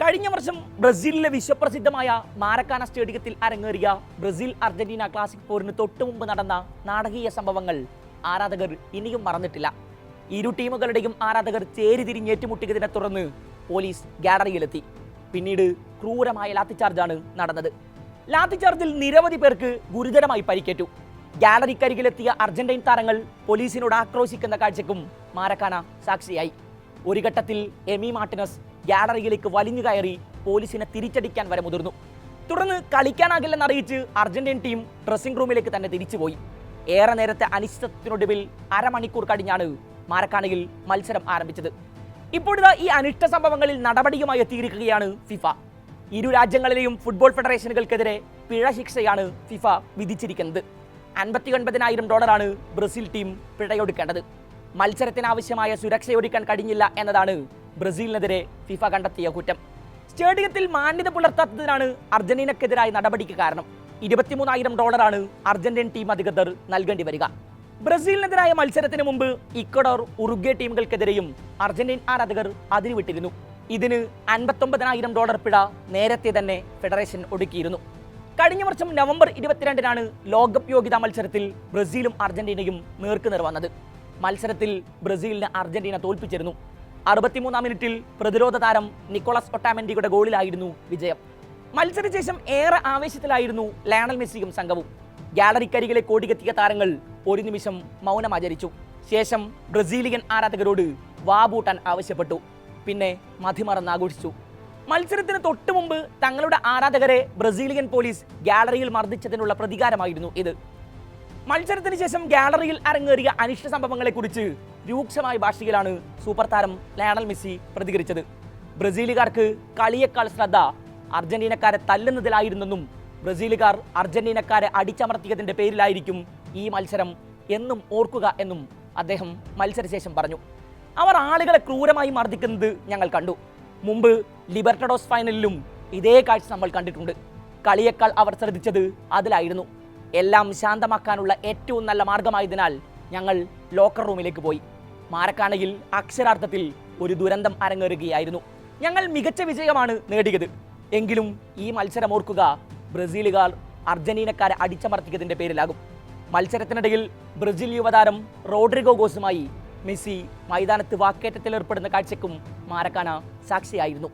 കഴിഞ്ഞ വർഷം ബ്രസീലിലെ വിശ്വപ്രസിദ്ധമായ മാരക്കാന സ്റ്റേഡിയത്തിൽ അരങ്ങേറിയ ബ്രസീൽ അർജന്റീന ക്ലാസിക് പോരിന് തൊട്ടു മുമ്പ് നടന്ന നാടകീയ സംഭവങ്ങൾ ആരാധകർ ഇനിയും മറന്നിട്ടില്ല. ഇരു ടീമുകളുടെയും ആരാധകർ ചേരിതിരിഞ്ഞ് ഏറ്റുമുട്ടിയതിനെ തുടർന്ന് പോലീസ് ഗാലറിയിലെത്തി. പിന്നീട് ക്രൂരമായ ലാത്തിച്ചാർജാണ് നടന്നത്. ലാത്തിച്ചാർജിൽ നിരവധി പേർക്ക് ഗുരുതരമായി പരിക്കേറ്റു. ഗാലറിക്കരികിലെത്തിയ അർജന്റൈൻ താരങ്ങൾ പോലീസിനോട് ആക്രോശിക്കുന്ന കാഴ്ചക്കും മാരക്കാന സാക്ഷിയായി. ഒരു ഘട്ടത്തിൽ എമി മാർട്ടിനസ് ഗാലറിയിലേക്ക് വലിഞ്ഞു കയറി പോലീസിനെ തിരിച്ചടിക്കാൻ വരെ മുതിർന്നു. തുടർന്ന് കളിക്കാനാകില്ലെന്ന് അറിയിച്ച് അർജന്റീൻ ടീം ഡ്രസ്സിംഗ് റൂമിലേക്ക് തന്നെ തിരിച്ചുപോയി. ഏറെ നേരത്തെ അനിശ്ചിതത്തിനൊടുവിൽ അരമണിക്കൂർ കഴിഞ്ഞാണ് മാരക്കാനയിൽ മത്സരം ആരംഭിച്ചത്. ഇപ്പോഴത്തെ ഈ അനിഷ്ട സംഭവങ്ങളിൽ നടപടിയുമായി എത്തിയിരിക്കുകയാണ് ഫിഫ ഇരു രാജ്യങ്ങളിലെയും ഫുട്ബോൾ ഫെഡറേഷനുകൾക്കെതിരെ പിഴ ശിക്ഷയാണ് ഫിഫ വിധിച്ചിരിക്കുന്നത്. അൻപത്തി ഒൻപതിനായിരം ഡോളറാണ് ബ്രസീൽ ടീം പിഴയൊടുക്കേണ്ടത്. മത്സരത്തിനാവശ്യമായ സുരക്ഷയൊരുക്കാൻ കഴിഞ്ഞില്ല എന്നതാണ് ബ്രസീലിനെതിരെ ഫിഫ കണ്ടെത്തിയ കുറ്റം. സ്റ്റേഡിയത്തിൽ മാന്യത പുലർത്താത്തതിനാണ് അർജന്റീനക്കെതിരായ നടപടിക്ക് കാരണം. ഇരുപത്തിമൂന്നായിരം ഡോളറാണ് അർജന്റീൻ ടീം അധികൃതർ നൽകേണ്ടി വരിക. ബ്രസീലിനെതിരായ മത്സരത്തിന് മുമ്പ് ഇക്വഡോർ ഉറുഗ്വേ ടീമുകൾക്കെതിരെയും അർജന്റീൻ ആരാധകർ അതിരുവിട്ടിരുന്നു. ഇതിന് അൻപത്തൊമ്പതിനായിരം ഡോളർ പിഴ നേരത്തെ തന്നെ ഫെഡറേഷൻ ഒടുക്കിയിരുന്നു. കഴിഞ്ഞ വർഷം നവംബർ ഇരുപത്തിരണ്ടിനാണ് ലോകകപ്പ് യോഗ്യതാ മത്സരത്തിൽ ബ്രസീലും അർജന്റീനയും നേർക്കുനേർ വന്നത്. മത്സരത്തിൽ ബ്രസീലിന് അർജന്റീന തോൽപ്പിച്ചിരുന്നു. അറുപത്തിമൂന്നാം മിനിറ്റിൽ പ്രതിരോധ താരം നിക്കോളസ് ഒട്ടാമെൻഡിയുടെ ഗോളിലായിരുന്നു വിജയം. മത്സരശേഷം ഏറെ ആവേശത്തിലായിരുന്നു ലയണൽ മെസ്സിയും സംഘവും. ഗാലറിക്കരികിലെ കോടികെത്തിയ താരങ്ങൾ ഒരു നിമിഷം മൗനം ആചരിച്ചു ശേഷം ബ്രസീലിയൻ ആരാധകരോട് വാബൂട്ടാൻ ആവശ്യപ്പെട്ടു. പിന്നെ മതിമറന്ന് ആഘോഷിച്ചു. മത്സരത്തിന് തൊട്ടു മുമ്പ് തങ്ങളുടെ ആരാധകരെ ബ്രസീലിയൻ പോലീസ് ഗാലറിയിൽ മർദ്ദിച്ചതിനുള്ള പ്രതികാരമായിരുന്നു ഇത്. മത്സരത്തിന് ശേഷം ഗാലറിയിൽ അരങ്ങേറിയ അനിഷ്ട സംഭവങ്ങളെക്കുറിച്ച് രൂക്ഷമായ ഭാഷയിലാണ് സൂപ്പർ താരം ലയണൽ മെസ്സി പ്രതികരിച്ചത്. ബ്രസീലുകാർക്ക് കളിയേക്കാൾ ശ്രദ്ധ അർജന്റീനക്കാരെ തല്ലുന്നതിലായിരുന്നെന്നും ബ്രസീലുകാർ അർജന്റീനക്കാരെ അടിച്ചമർത്തിയതിന്റെ പേരിലായിരിക്കും ഈ മത്സരം എന്നും ഓർക്കുക എന്നും അദ്ദേഹം മത്സരശേഷം പറഞ്ഞു. അവർ ആളുകളെ ക്രൂരമായി മർദ്ദിക്കുന്നത് ഞങ്ങൾ കണ്ടു. മുമ്പ് ലിബർട്ടഡോസ് ഫൈനലിലും ഇതേ കാഴ്ച നമ്മൾ കണ്ടിട്ടുണ്ട്. കളിയേക്കാൾ അവർ ശ്രദ്ധിച്ചത് അതിലായിരുന്നു. എല്ലാം ശാന്തമാക്കാനുള്ള ഏറ്റവും നല്ല മാർഗമായതിനാൽ ഞങ്ങൾ ലോക്കർ റൂമിലേക്ക് പോയി. മാരക്കാനയിൽ അക്ഷരാർത്ഥത്തിൽ ഒരു ദുരന്തം അരങ്ങേറുകയായിരുന്നു. ഞങ്ങൾ മികച്ച വിജയമാണ് നേടിയത്. എങ്കിലും ഈ മത്സരം ഓർക്കുക ബ്രസീലുകാർ അർജന്റീനക്കാരെ അടിച്ചമർത്തിക്കതിന്റെ പേരിലാകും. മത്സരത്തിനിടയിൽ ബ്രസീൽ യുവതാരം റോഡ്രിഗോ ഗോസുമായി മെസ്സി മൈതാനത്ത് വാക്കേറ്റത്തിൽ ഏർപ്പെടുന്ന കാഴ്ചയ്ക്കും മാരക്കാന സാക്ഷിയായിരുന്നു.